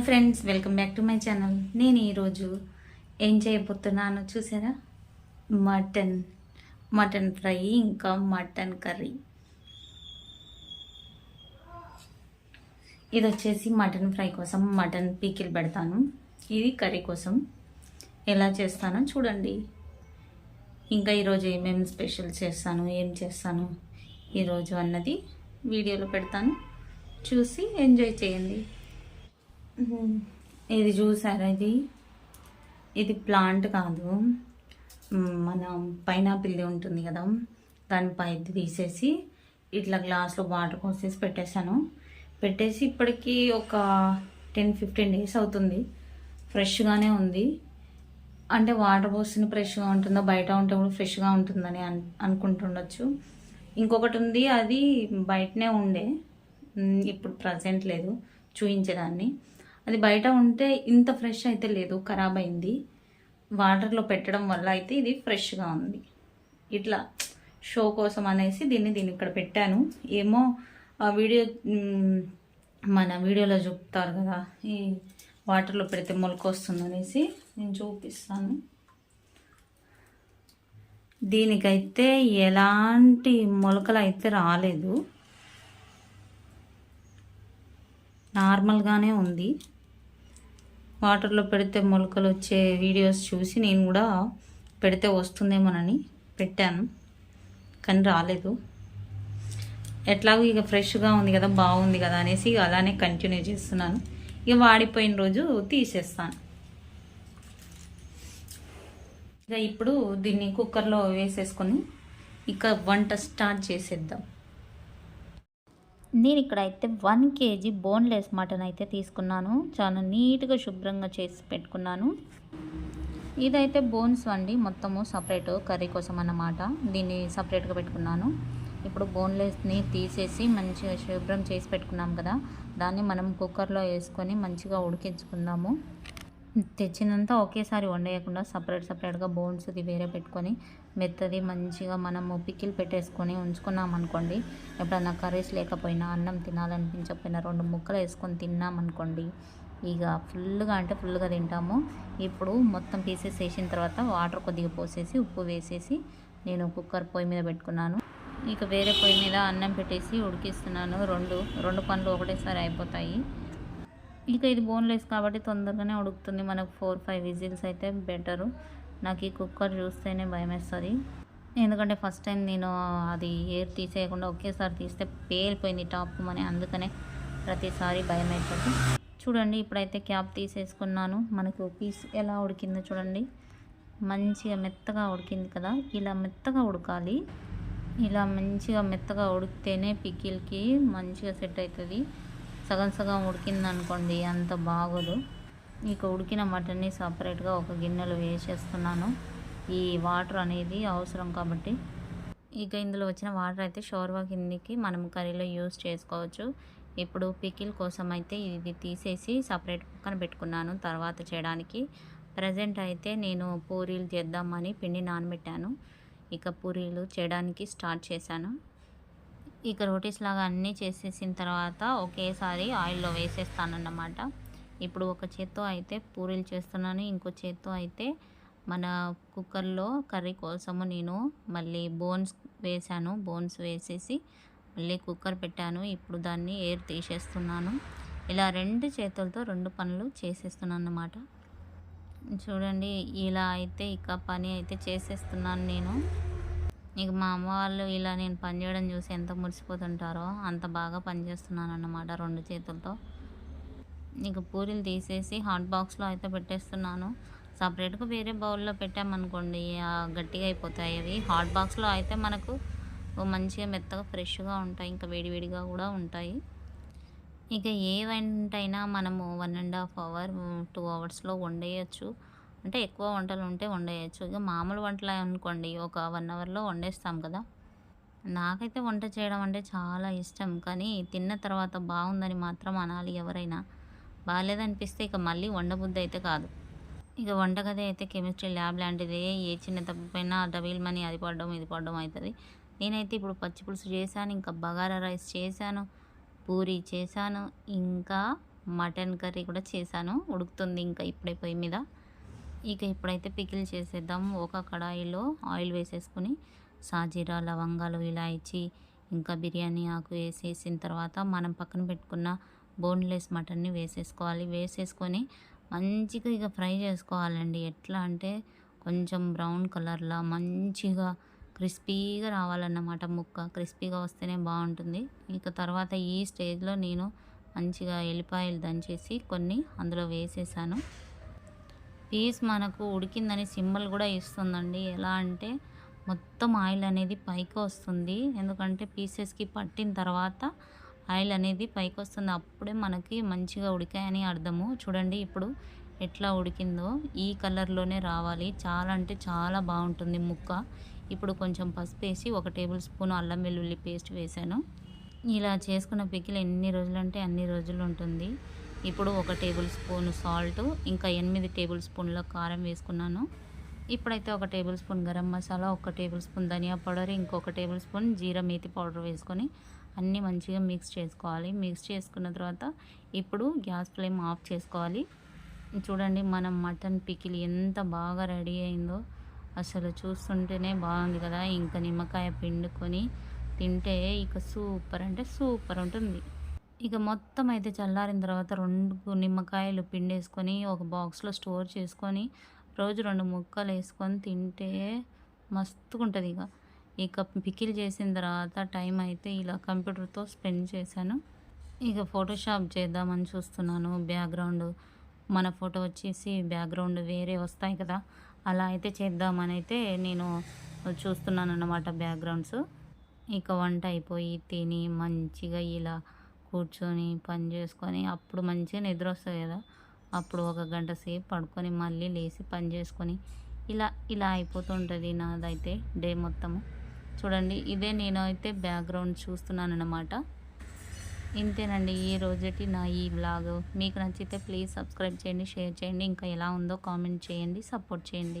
Hi friends welcome back to my channel. నేను ఈరోజు ఏం చేయబోతున్నానో చూసారా? మటన్. మటన్ ఫ్రై ఇంకా మటన్ కర్రీ. ఇది వచ్చేసి మటన్ ఫ్రై కోసం మటన్ పీకిల్ పెడతాను. ఇది కర్రీ కోసం. ఎలా చేస్తానో చూడండి. ఇంకా ఈరోజు ఏమేమి స్పెషల్ చేస్తాను ఏం చేస్తాను ఈరోజు అన్నది వీడియోలో పెడతాను. చూసి ఎంజాయ్ చేయండి. ఇది చూసారా ఇది? ఇది ప్లాంట్ కాదు. మన పైనాపిల్ ఉంటుంది కదా. దాని పై తీసేసి ఇట్లా గ్లాస్లో వాటర్ పోసేసి పెట్టేశాను. పెట్టేసి ఇప్పటికీ ఒక టెన్ ఫిఫ్టీన్ డేస్ అవుతుంది. ఫ్రెష్గానే ఉంది. అంటే వాటర్ పోసిన ఫ్రెష్గా ఉంటుందో బయట ఉంటే కూడా ఫ్రెష్గా ఉంటుందని అన్ అనుకుంటుండొచ్చు. ఇంకొకటి ఉంది అది బయటనే ఉండే. ఇప్పుడు ప్రజెంట్ లేదు. చూయించేదాన్ని. అది బయట ఉంటే ఇంత ఫ్రెష్ అయితే లేదు ఖరాబ్ అయింది. వాటర్లో పెట్టడం వల్ల అయితే ఇది ఫ్రెష్గా ఉంది. ఇట్లా షో కోసం అనేసి దీన్ని దీన్ని ఇక్కడ పెట్టాను. ఏమో ఆ వీడియో మన వీడియోలో చూపుతారు కదా ఈ వాటర్లో పెడితే మొలక వస్తుందనేసి నేను చూపిస్తాను. దీనికైతే ఎలాంటి మొలకలు అయితే రాలేదు. నార్మల్గానే ఉంది. వాటర్లో పెడితే మొలకలు వచ్చే వీడియోస్ చూసి నేను కూడా పెడితే వస్తుందేమోనని పెట్టాను కానీ రాలేదు. ఎట్లాగో ఇక ఫ్రెష్గా ఉంది కదా బాగుంది కదా అనేసి అలానే కంటిన్యూ చేస్తున్నాను. ఇక వాడిపోయిన రోజు తీసేస్తాను. ఇక ఇప్పుడు దీన్ని కుక్కర్లో వేసేసుకొని ఇక వంట స్టార్ట్ చేసేద్దాం. నేను ఇక్కడ అయితే వన్ కేజీ బోన్లెస్ మటన్ అయితే తీసుకున్నాను. చాలా నీట్గా శుభ్రంగా చేసి పెట్టుకున్నాను. ఇదైతే బోన్స్ అండి. మొత్తము సపరేట్ కర్రీ కోసం అన్నమాట. దీన్ని సపరేట్గా పెట్టుకున్నాను. ఇప్పుడు బోన్లెస్ని తీసేసి మంచిగా శుభ్రం చేసి పెట్టుకున్నాం కదా. దాన్ని మనం కుక్కర్లో వేసుకొని మంచిగా ఉడికించుకుందాము. తెచ్చినంత ఒకేసారి వండేయకుండా సపరేట్ సపరేట్గా బోన్స్ ఇది వేరే పెట్టుకొని మెత్తది మంచిగా మనము పికిల్ పెట్టేసుకొని ఉంచుకున్నాం అనుకోండి ఎప్పుడన్నా కర్రీస్ లేకపోయినా అన్నం తినాలనిపించకపోయినా రెండు ముక్కలు వేసుకొని తిన్నామనుకోండి ఇక ఫుల్గా అంటే ఫుల్గా తింటాము. ఇప్పుడు మొత్తం పీసెస్ వేసిన తర్వాత వాటర్ కొద్దిగా పోసేసి ఉప్పు వేసేసి నేను కుక్కర్ పొయ్యి మీద పెట్టుకున్నాను. ఇక వేరే పొయ్యి మీద అన్నం పెట్టేసి ఉడికిస్తున్నాను. రెండు రెండు పనులు ఒకటేసారి అయిపోతాయి. ఇక ఇది బోన్లెస్ కాబట్టి తొందరగానే ఉడుకుతుంది. మనకు ఫోర్ ఫైవ్ విజిల్స్ అయితే బెటరు. నాకు ఈ కుక్కర్ చూస్తేనే భయం వేస్తుంది ఎందుకంటే ఫస్ట్ టైం నేను అది ఎయిర్ తీసేయకుండా ఒకేసారి తీస్తే పేలిపోయింది టాప్ అని అందుకనే ప్రతిసారి భయం అవుతుంది చూడండి ఇప్పుడైతే క్యాప్ తీసేసుకున్నాను. మనకు పీస్ ఎలా ఉడికిందో చూడండి. మంచిగా మెత్తగా ఉడికింది కదా. ఇలా మెత్తగా ఉడకాలి. ఇలా మంచిగా మెత్తగా ఉడికితేనే పికిల్కి మంచిగా సెట్ అవుతుంది. సగం సగం ఉడికింది అనుకోండి అంత బాగోదు. ఇక ఉడికిన మటన్ని సపరేట్గా ఒక గిన్నెలో వేసేస్తున్నాను. ఈ వాటర్ అనేది అవసరం కాబట్టి. ఇక ఇందులో వచ్చిన వాటర్ అయితే షోర్వా కిందికి మనం కర్రీలో యూస్ చేసుకోవచ్చు. ఇప్పుడు పికిల్ కోసం అయితే ఇది తీసేసి సపరేట్ పక్కన పెట్టుకున్నాను తర్వాత చేయడానికి. ప్రజెంట్ అయితే నేను పూరీలు చేద్దామని పిండి నానబెట్టాను. ఇక పూరీలు చేయడానికి స్టార్ట్ చేశాను. ఇక రోటీస్ లాగా అన్నీ చేసేసిన తర్వాత ఒకేసారి ఆయిల్లో వేసేస్తానన్నమాట. ఇప్పుడు ఒక చేత్తో అయితే పూరీలు చేస్తున్నాను ఇంకో చేత్తో అయితే మన కుక్కర్లో కర్రీ కోసము నేను మళ్ళీ బోన్స్ వేసాను బోన్స్ వేసేసి మళ్ళీ కుక్కర్ పెట్టాను. ఇప్పుడు దాన్ని ఎయిర్ తీసేస్తున్నాను. ఇలా రెండు చేతులతో రెండు పనులు చేసేస్తున్నాను అన్నమాట చూడండి ఇలా అయితే ఇక పని అయితే చేసేస్తున్నాను నేను. ఇక మా అమ్మ వాళ్ళు ఇలా నేను పని చేయడం చూసి ఎంత మురిసిపోతుంటారో అంత బాగా పనిచేస్తున్నాను అన్నమాట రెండు చేతులతో. ఇక పూరీలు తీసేసి హాట్ బాక్స్లో అయితే పెట్టేస్తున్నాను. సపరేట్గా వేరే బౌల్లో పెట్టామనుకోండి గట్టిగా అయిపోతాయి అవి. హాట్ బాక్స్లో అయితే మనకు మంచిగా మెత్తగా ఫ్రెష్గా ఉంటాయి ఇంకా వేడివేడిగా కూడా ఉంటాయి. ఇక ఏ వంటైనా మనము one and half hour two అవర్స్లో వండేయచ్చు. అంటే ఎక్కువ వంటలు ఉంటే వండేయచ్చు. ఇక మామూలు వంటలు అనుకోండి ఒక వన్ అవర్లో వండేస్తాం కదా. నాకైతే వంట చేయడం అంటే చాలా ఇష్టం. కానీ తిన్న తర్వాత బాగుందని మాత్రం అనాలి ఎవరైనా. బాగాలేదనిపిస్తే ఇక మళ్ళీ వండబుద్ధి అయితే కాదు. ఇక వంటగది అయితే కెమిస్ట్రీ ల్యాబ్ లాంటిదే. ఏ చిన్న తప్పైనా డబిల్ మనీ అది పడడం ఇది పడడం అవుతుంది నేనైతే ఇప్పుడు పచ్చి పులుసు చేశాను ఇంకా బగారా రైస్ చేశాను పూరి చేశాను ఇంకా మటన్ కర్రీ కూడా చేశాను. ఉడుకుతుంది ఇంకా ఇప్పుడే పొయ్యి మీద. ఇక ఇప్పుడైతే పికిల్ చేసేద్దాం. ఒక కడాయిలో ఆయిల్ వేసేసుకొని సాజీరా లవంగాలు ఇలాయచి ఇంకా బిర్యానీ ఆకు వేసేసిన తర్వాత మనం పక్కన పెట్టుకున్న బోన్లెస్ మటన్ని వేసేసుకోవాలి. వేసేసుకొని మంచిగా ఇక ఫ్రై చేసుకోవాలండి. ఎట్లా అంటే కొంచెం బ్రౌన్ కలర్లా మంచిగా క్రిస్పీగా రావాలన్నమాట ముక్క. క్రిస్పీగా వస్తేనే బాగుంటుంది. ఇక తర్వాత ఈ స్టేజ్లో నేను మంచిగా ఎల్లిపాయలు దంచేసి కొన్ని అందులో వేసేసాను. పీస్ మనకు ఉడికిందని సింబల్ కూడా ఇస్తుందండి. ఎలా అంటే మొత్తం ఆయిల్ అనేది పైకి వస్తుంది. ఎందుకంటే పీసెస్కి పట్టిన తర్వాత ఆయిల్ అనేది పైకి వస్తుంది. అప్పుడే మనకి మంచిగా ఉడికాయని అర్థము. చూడండి ఇప్పుడు ఎట్లా ఉడికిందో ఈ కలర్లోనే రావాలి. చాలా అంటే చాలా బాగుంటుంది ముక్క. ఇప్పుడు కొంచెం పసుపు వేసి ఒక టేబుల్ స్పూన్ అల్లం వెల్లుల్లి పేస్ట్ వేసాను ఇలా చేసుకున్న పికిల్ ఎన్ని రోజులు అంటే అన్ని రోజులు ఉంటుంది. ఇప్పుడు ఒక టేబుల్ స్పూన్ సాల్ట్ ఇంకా ఎనిమిది టేబుల్ స్పూన్ల కారం వేసుకున్నాను. ఇప్పుడైతే ఒక టేబుల్ స్పూన్ గరం మసాలా ఒక టేబుల్ స్పూన్ ధనియా పౌడర్ ఇంకొక table spoon jeera methi powder వేసుకొని అన్నీ మంచిగా మిక్స్ చేసుకోవాలి. మిక్స్ చేసుకున్న తర్వాత ఇప్పుడు గ్యాస్ ఫ్లేమ్ ఆఫ్ చేసుకోవాలి. చూడండి మనం మటన్ పికిల్ ఎంత బాగా రెడీ అయిందో. అసలు చూస్తుంటేనే బాగుంది కదా. ఇంకా నిమ్మకాయ పిండుకొని తింటే ఇక సూపర్ అంటే సూపర్ ఉంటుంది. ఇక మొత్తం అయితే చల్లారిన తర్వాత రెండు నిమ్మకాయలు పిండేసుకొని ఒక బాక్స్లో స్టోర్ చేసుకొని రోజు రెండు ముక్కలు వేసుకొని తింటే మస్తుగా ఉంటుంది ఇక. ఇక పికిల్ చేసిన తర్వాత టైం అయితే ఇలా కంప్యూటర్తో స్పెండ్ చేశాను. ఇక ఫోటోషాప్ చేద్దామని చూస్తున్నాను. బ్యాక్గ్రౌండ్ మన ఫోటో వచ్చేసి బ్యాక్గ్రౌండ్ వేరే వస్తాయి కదా అలా అయితే చేద్దామని అయితే నేను చూస్తున్నాను అన్నమాట బ్యాక్గ్రౌండ్స్. ఇక వంట అయిపోయి తిని మంచిగా ఇలా కూర్చొని పని చేసుకొని అప్పుడు మంచిగా నిద్ర వస్తుంది కదా. అప్పుడు ఒక గంట సేపు పడుకొని మళ్ళీ లేచి పని చేసుకొని ఇలా ఇలా అయిపోతుంటుంది నాదైతే డే మొత్తము. చూడండి ఇదే నేను అయితే బ్యాక్గ్రౌండ్ చూస్తున్నాను అనమాట ఇంతేనండి ఈ రోజుటి నా ఈ బ్లాగ్ మీకు నచ్చితే ప్లీజ్ సబ్స్క్రైబ్ చేయండి షేర్ చేయండి. ఇంకా ఎలా ఉందో కామెంట్ చేయండి సపోర్ట్ చేయండి.